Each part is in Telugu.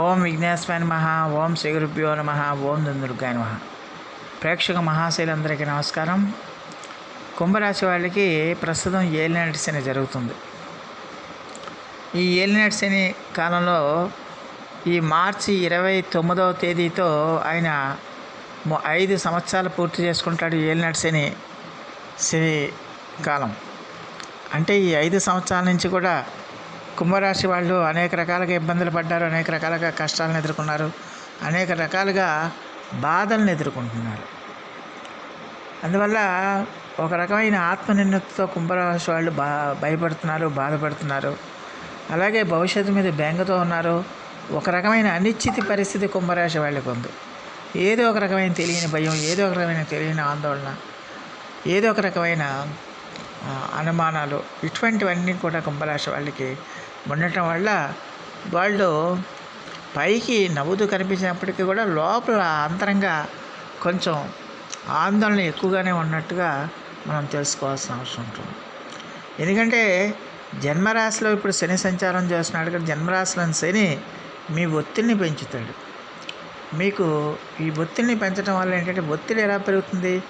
ఓం విఘ్నేశ్వరాయ నమ ఓం శ్రీ గురుభ్యో నమ ఓం దుందుర్గాయ నమ. ప్రేక్షక మహాశైలందరికీ నమస్కారం. కుంభరాశి వాళ్ళకి ప్రస్తుతం ఏలినాటి శని జరుగుతుంది. ఈ ఏలినాటి శని కాలంలో ఈ మార్చి ఇరవై తొమ్మిదవ తేదీతో ఆయన ఐదు సంవత్సరాలు పూర్తి చేసుకుంటాడు ఏలినాటి శని శని కాలం. అంటే ఈ ఐదు సంవత్సరాల నుంచి కూడా కుంభరాశి వాళ్ళు అనేక రకాలుగా ఇబ్బందులు పడ్డారు అనేక రకాలుగా కష్టాలను ఎదుర్కొన్నారు అనేక రకాలుగా బాధలను ఎదుర్కొంటున్నారు. అందువల్ల ఒక రకమైన ఆత్మనిర్ణతితో కుంభరాశి వాళ్ళు బా భయపడుతున్నారు బాధపడుతున్నారు. అలాగే భవిష్యత్తు మీద బెంగతో ఉన్నారు. ఒక రకమైన అనిశ్చిత పరిస్థితి కుంభరాశి వాళ్ళకు ఉంది. ఏదో ఒక రకమైన తెలియని భయం ఏదో ఒక రకమైన తెలియని ఆందోళన ఏదో ఒక రకమైన అనుమానాలు ఇటువంటివన్నీ కూడా కుంభరాశి వాళ్ళకి ఉండటం వల్ల వాళ్ళు పైకి నవ్వుతూ కనిపించినప్పటికీ కూడా లోపల అంతరంగా కొంచెం ఆందోళన ఎక్కువగానే ఉన్నట్టుగా మనం తెలుసుకోవాల్సిన అవసరం ఉంటుంది. ఎందుకంటే జన్మరాశిలో ఇప్పుడు శని సంచారం చేస్తున్నాడు కదా జన్మరాశిలోని శని మీ ఒత్తిడిని పెంచుతాడు. మీకు ఈ ఒత్తిడిని పెంచడం వల్ల ఏంటంటే ఒత్తిడి ఎలా పెరుగుతుంది?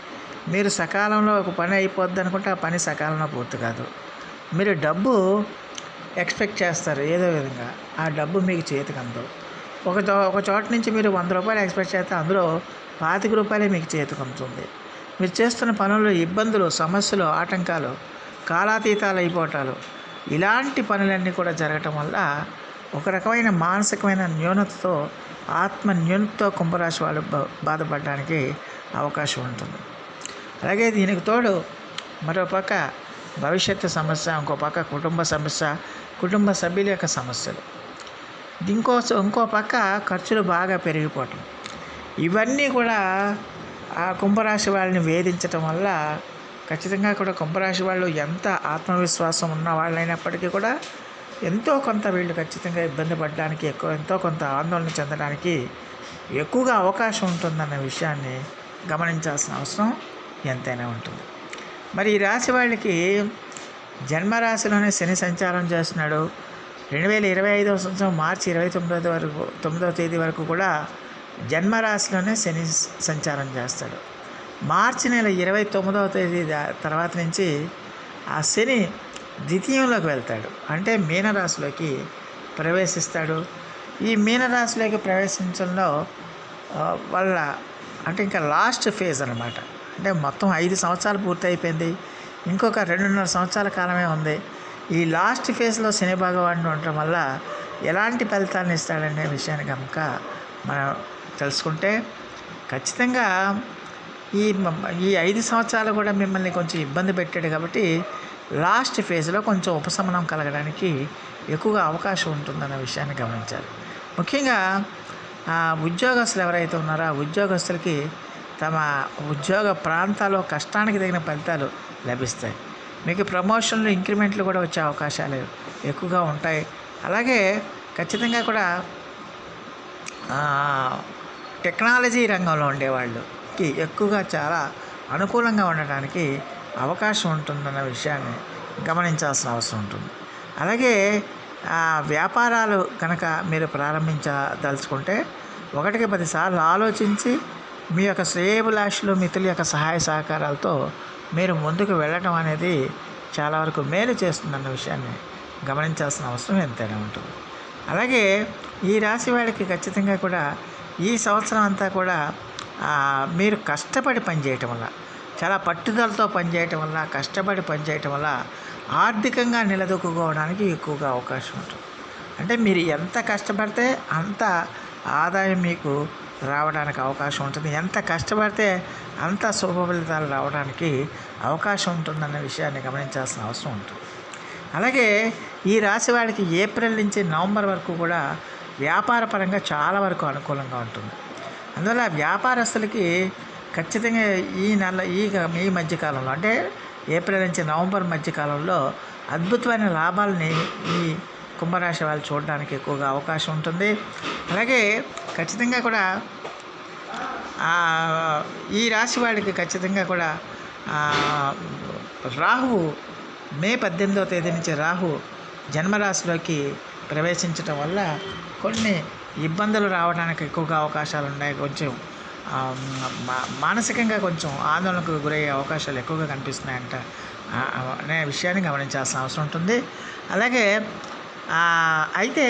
మీరు సకాలంలో ఒక పని అయిపోద్ది అనుకుంటే ఆ పని సకాలంలో పూర్తి కాదు. మీరు డబ్బు ఎక్స్పెక్ట్ చేస్తారు ఏదో విధంగా. ఆ డబ్బు మీకు చేతికి అందవు. ఒక చో- ఒక చోట నుంచి మీరు వంద రూపాయలు ఎక్స్పెక్ట్ చేస్తే అందులో పాతిక రూపాయలే మీకు చేతికి అందుతుంది. మీరు చేస్తున్న పనుల్లో ఇబ్బందులు సమస్యలు ఆటంకాలు కాలాతీతాలు అయిపోవటాలు ఇలాంటి పనులన్నీ కూడా జరగటం వల్ల ఒక రకమైన మానసికమైన న్యూనతతో ఆత్మ న్యూనతతో కుంభరాశి వాళ్ళు బా- బాధపడడానికి అవకాశం ఉంటుంది. అలాగే దీనికి తోడు మరో పక్క భవిష్యత్తు సమస్య ఇంకో పక్క కుటుంబ సమస్య కుటుంబ సభ్యుల యొక్క సమస్యలు. ఇంకో ఇంకో పక్క ఖర్చులు బాగా పెరిగిపోవటం. ఇవన్నీ కూడా ఆ కుంభరాశి వాళ్ళని వేధించటం వల్ల ఖచ్చితంగా కూడా కుంభరాశి వాళ్ళు ఎంత ఆత్మవిశ్వాసం ఉన్న వాళ్ళైనప్పటికీ కూడా ఎంతో కొంత వీళ్ళు ఖచ్చితంగా ఇబ్బంది పడడానికి ఎక్కువ ఎంతో కొంత ఆందోళన చెందడానికి ఎక్కువగా అవకాశం ఉంటుందన్న విషయాన్ని గమనించాల్సిన అవసరం ఎంతైనా ఉంటుంది. మరి ఈ రాశి వాళ్ళకి జన్మరాశిలోనే శని సంచారం చేస్తున్నాడు. రెండు వేల ఇరవై ఐదవ సంవత్సరం మార్చి ఇరవై తొమ్మిదో వరకు తొమ్మిదవ తేదీ వరకు కూడా జన్మరాశిలోనే శని సంచారం చేస్తాడు. మార్చి నెల ఇరవై తొమ్మిదవ తేదీ దా- తర్వాత నుంచి ఆ శని ద్వితీయంలోకి వెళ్తాడు. అంటే మీనరాశిలోకి ప్రవేశిస్తాడు. ఈ మీనరాశిలోకి ప్రవేశించడంలో వాళ్ళ అంటే ఇంకా లాస్ట్ ఫేజ్ అనమాట అంటే మొత్తం ఐదు సంవత్సరాలు పూర్తి అయిపోయింది ఇంకొక రెండున్నర సంవత్సరాల కాలమే ఉంది. ఈ లాస్ట్ ఫేజ్లో శని భగవానుడు ఉండటం వల్ల ఎలాంటి ఫలితాలను ఇస్తాడనే విషయాన్ని కనుక మనం తెలుసుకుంటే ఖచ్చితంగా ఈ మ- ఈ ఐదు సంవత్సరాలు కూడా మిమ్మల్ని కొంచెం ఇబ్బంది పెట్టాడు కాబట్టి లాస్ట్ ఫేజ్లో కొంచెం ఉపశమనం కలగడానికి ఎక్కువగా అవకాశం ఉంటుందన్న విషయాన్ని గమనించాలి. ముఖ్యంగా ఉద్యోగస్తులు ఎవరైతే ఉన్నారో ఆ ఉద్యోగస్తులకి తమ ఉద్యోగ ప్రాంతాల్లో కష్టానికి తగిన ఫలితాలు లభిస్తాయి. మీకు ప్రమోషన్లు ఇంక్రిమెంట్లు కూడా వచ్చే అవకాశాలు ఎక్కువగా ఉంటాయి. అలాగే ఖచ్చితంగా కూడా టెక్నాలజీ రంగంలో ఉండేవాళ్ళకి ఎక్కువగా చాలా అనుకూలంగా ఉండటానికి అవకాశం ఉంటుందన్న విషయాన్ని గమనించాల్సిన అవసరం ఉంటుంది. అలాగే వ్యాపారాలు కనుక మీరు ప్రారంభించదలుచుకుంటే ఒకటికి పదిసార్లు ఆలోచించి మీ యొక్క శ్రేయభిలాషులు మిత్రుల యొక్క సహాయ సహకారాలతో మీరు ముందుకు వెళ్ళటం అనేది చాలా వరకు మేలు చేస్తుందన్న విషయాన్ని గమనించాల్సిన అవసరం ఎంతైనా ఉంటుంది. అలాగే ఈ రాశి వాళ్ళకి ఖచ్చితంగా కూడా ఈ సంవత్సరం అంతా కూడా మీరు కష్టపడి పనిచేయటం వల్ల చాలా పట్టుదలతో పనిచేయటం వల్ల కష్టపడి పనిచేయటం వల్ల ఆర్థికంగా నిలదొక్కుకోవడానికి ఎక్కువగా అవకాశం ఉంటుంది. అంటే మీరు ఎంత కష్టపడితే అంత ఆదాయం మీకు రావడానికి అవకాశం ఉంటుంది. ఎంత కష్టపడితే అంత శుభ ఫలితాలు రావడానికి అవకాశం ఉంటుందన్న విషయాన్ని గమనించాల్సిన అవసరం ఉంటుంది. అలాగే ఈ రాశి వాడికి ఏప్రిల్ నుంచి నవంబర్ వరకు కూడా వ్యాపారపరంగా చాలా వరకు అనుకూలంగా ఉంటుంది. అందువల్ల వ్యాపారస్తులకి ఖచ్చితంగా ఈ నెల ఈ ఈ మధ్యకాలంలో అంటే ఏప్రిల్ నుంచి నవంబర్ మధ్యకాలంలో అద్భుతమైన లాభాలని ఈ కుంభరాశి వాళ్ళు చూడడానికి ఎక్కువగా అవకాశం ఉంటుంది. అలాగే ఖచ్చితంగా కూడా ఈ రాశి వాడికి ఖచ్చితంగా కూడా రాహువు మే పద్దెనిమిదవ తేదీ నుంచి రాహు జన్మరాశిలోకి ప్రవేశించటం వల్ల కొన్ని ఇబ్బందులు రావడానికి ఎక్కువగా అవకాశాలు ఉన్నాయి. కొంచెం మా- మానసికంగా కొంచెం ఆందోళనకు గురయ్యే అవకాశాలు ఎక్కువగా కనిపిస్తున్నాయంట. అనే విషయాన్ని గమనించాల్సిన అవసరం ఉంటుంది. అలాగే అయితే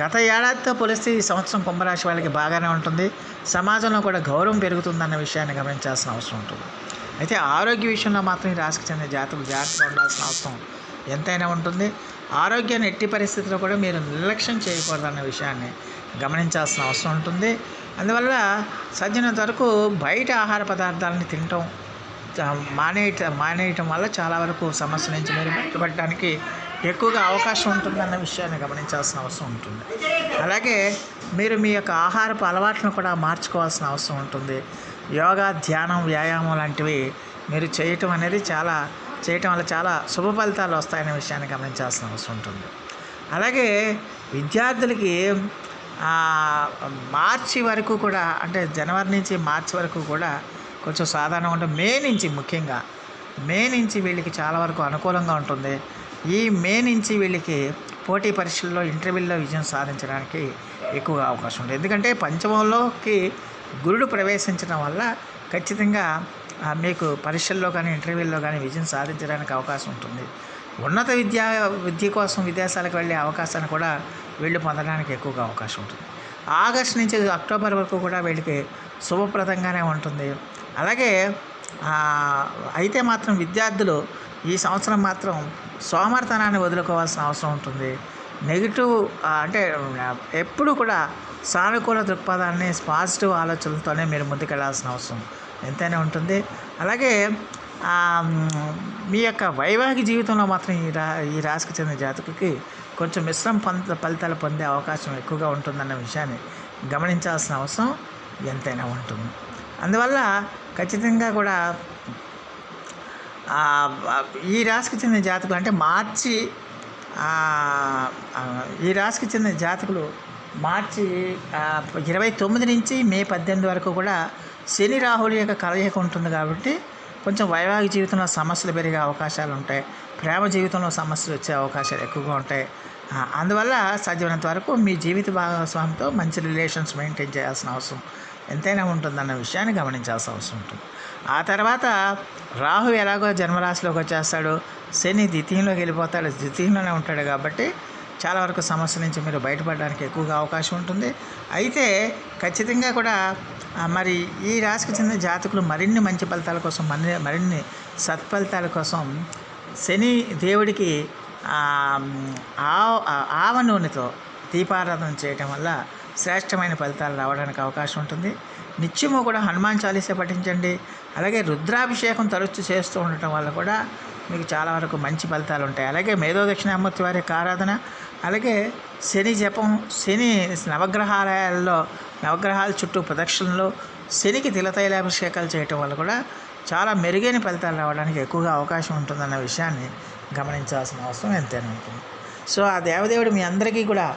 గత ఏడాదితో పోలిస్తే ఈ సంవత్సరం కుంభరాశి వాళ్ళకి బాగానే ఉంటుంది. సమాజంలో కూడా గౌరవం పెరుగుతుందన్న విషయాన్ని గమనించాల్సిన అవసరం ఉంటుంది. అయితే ఆరోగ్య విషయంలో మాత్రం ఈ రాశికి చెందిన జాతకులు జాగ్రత్తగా ఉండాల్సిన అవసరం ఎంతైనా ఉంటుంది. ఆరోగ్యాన్ని ఎట్టి పరిస్థితుల్లో కూడా మీరు నిర్లక్ష్యం చేయకూడదన్న విషయాన్ని గమనించాల్సిన అవసరం ఉంటుంది. అందువల్ల సజ్జనంత వరకు బయట ఆహార పదార్థాలని తినటం మానేయటం మానేయట మానేయటం వల్ల చాలా వరకు సమస్య నుంచి మీరు బయటపడడానికి ఎక్కువగా అవకాశం ఉంటుందన్న విషయాన్ని గమనించాల్సిన అవసరం ఉంటుంది. అలాగే మీరు మీ యొక్క ఆహారపు అలవాట్లను కూడా మార్చుకోవాల్సిన అవసరం ఉంటుంది. యోగా ధ్యానం వ్యాయామం లాంటివి మీరు చేయటం అనేది చాలా చేయటం వల్ల చాలా శుభ ఫలితాలు వస్తాయనే విషయాన్ని గమనించాల్సిన అవసరం ఉంటుంది. అలాగే విద్యార్థులకి మార్చి వరకు కూడా అంటే జనవరి నుంచి మార్చి వరకు కూడా కొంచెం సాధారణంగా ఉంటుంది మే నుంచి ముఖ్యంగా మే నుంచి వీళ్ళకి చాలా వరకు అనుకూలంగా ఉంటుంది. ఈ మే నుంచి వీళ్ళకి పోటీ పరీక్షల్లో ఇంటర్వ్యూల్లో విజయం సాధించడానికి ఎక్కువగా అవకాశం ఉంటుంది ఎందుకంటే పంచమంలోకి గురుడు ప్రవేశించడం వల్ల ఖచ్చితంగా మీకు పరీక్షల్లో కానీ ఇంటర్వ్యూల్లో కానీ విజయం సాధించడానికి అవకాశం ఉంటుంది. ఉన్నత విద్యా విద్య కోసం విదేశాలకు వెళ్ళే అవకాశాన్ని కూడా వీళ్ళు పొందడానికి ఎక్కువగా అవకాశం ఉంటుంది. ఆగస్ట్ నుంచి అక్టోబర్ వరకు కూడా వీళ్ళకి శుభప్రదంగానే ఉంటుంది. అలాగే అయితే మాత్రం విద్యార్థులు ఈ సంవత్సరం మాత్రం సోమర్తనాన్ని వదులుకోవాల్సిన అవసరం ఉంటుంది. నెగిటివ్ అంటే ఎప్పుడు కూడా సానుకూల దృక్పథాన్ని పాజిటివ్ ఆలోచనలతోనే మీరు ముందుకెళ్ళాల్సిన అవసరం ఎంతైనా ఉంటుంది. అలాగే మీ యొక్క వైవాహిక జీవితంలో మాత్రం ఈ రా ఈ రాశికి చెందిన జాతకులకి కొంచెం మిశ్రమ పంత ఫలితాలు పొందే అవకాశం ఎక్కువగా ఉంటుందన్న విషయాన్ని గమనించాల్సిన అవసరం ఎంతైనా ఉంటుంది. అందువల్ల ఖచ్చితంగా కూడా ఈ రాశికి చెందిన జాతకులు అంటే మార్చి ఈ రాశికి చెందిన జాతకులు మార్చి ఇరవై తొమ్మిది నుంచి మే పద్దెనిమిది వరకు కూడా శని రాహుల యొక్క కలయిక ఉంటుంది కాబట్టి కొంచెం వైవాహిక జీవితంలో సమస్యలు పెరిగే అవకాశాలు ఉంటాయి. ప్రేమ జీవితంలో సమస్యలు వచ్చే అవకాశాలు ఎక్కువగా ఉంటాయి. అందువల్ల సాధ్యమైనంత వరకు మీ జీవిత భాగస్వామితో మంచి రిలేషన్స్ మెయింటైన్ చేయాల్సిన అవసరం ఎంతైనా ఉంటుందన్న విషయాన్ని గమనించాల్సిన అవసరం ఉంటుంది. ఆ తర్వాత రాహు ఎలాగో జన్మరాశిలోకి వచ్చేస్తాడు. శని ద్వితీయంలోకి వెళ్ళిపోతాడు. ద్వితీయంలోనే ఉంటాడు కాబట్టి చాలా వరకు సమస్య నుంచి మీరు బయటపడడానికి ఎక్కువగా అవకాశం ఉంటుంది. అయితే ఖచ్చితంగా కూడా మరి ఈ రాశికి చెందిన జాతకులు మరిన్ని మంచి ఫలితాల కోసం మరిన్ని మరిన్ని సత్ఫలితాల కోసం శని దేవుడికి ఆవ ఆ- ఆవ నూనెతో దీపారాధన చేయటం వల్ల శ్రేష్టమైన ఫలితాలు రావడానికి అవకాశం ఉంటుంది. నిత్యము కూడా హనుమాన్ చాలీస పఠించండి. అలాగే రుద్రాభిషేకం తరచు చేస్తూ ఉండటం వల్ల కూడా మీకు చాలా వరకు మంచి ఫలితాలు ఉంటాయి. అలాగే మేధో దక్షిణామూర్తి వారి యొక్క ఆరాధన అలాగే శని జపం శని నవగ్రహాలయాల్లో నవగ్రహాల చుట్టూ ప్రదక్షిణలు శనికి తిలతైలాభిషేకాలు చేయటం వల్ల కూడా చాలా మెరుగైన ఫలితాలు రావడానికి ఎక్కువగా అవకాశం ఉంటుందన్న విషయాన్ని గమనించాల్సిన అవసరం ఎంతైనా ఉంటుంది. సో ఆ దేవదేవుడు మీ అందరికీ కూడా